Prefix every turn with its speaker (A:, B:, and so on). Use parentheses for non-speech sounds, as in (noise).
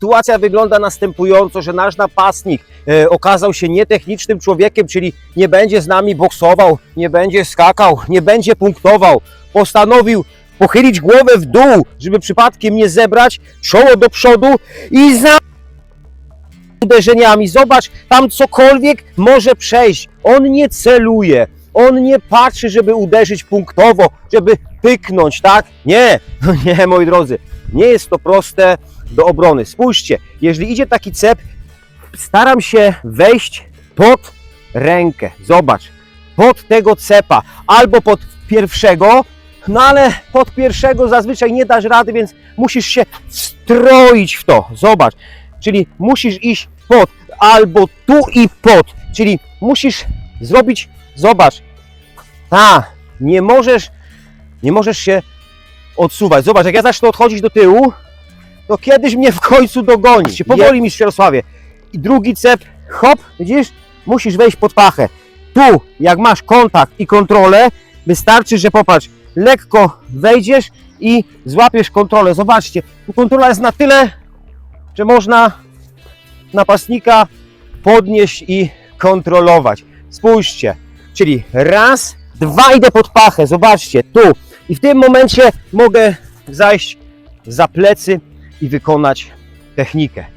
A: Sytuacja wygląda następująco, że nasz napastnik e, okazał się nietechnicznym człowiekiem, czyli nie będzie z nami boksował, nie będzie skakał, nie będzie punktował. Postanowił pochylić głowę w dół, żeby przypadkiem nie zebrać, czoło do przodu i za uderzeniami. Zobacz, tam cokolwiek może przejść. On nie celuje. On nie patrzy, żeby uderzyć punktowo, żeby pyknąć, tak? Nie, (laughs) nie, moi drodzy. Nie jest to proste do obrony. Spójrzcie, jeżeli idzie taki cep, staram się wejść pod rękę. Zobacz, pod tego cepa albo pod pierwszego, no ale pod pierwszego zazwyczaj nie dasz rady, więc musisz się wstroić w to. Zobacz, czyli musisz iść pod albo tu i pod, czyli musisz zrobić, zobacz, ta, nie możesz, nie możesz się odsuwać. Zobacz, jak ja zacznę odchodzić do tyłu, to kiedyś mnie w końcu dogoni. Się powoli mi Jarosławie. I drugi cep, hop, widzisz, musisz wejść pod pachę. Tu, jak masz kontakt i kontrolę, wystarczy, że popatrz, lekko wejdziesz i złapiesz kontrolę. Zobaczcie, tu kontrola jest na tyle, że można napastnika podnieść i kontrolować. Spójrzcie, czyli raz, dwa idę pod pachę, zobaczcie, tu. I w tym momencie mogę zajść za plecy i wykonać technikę.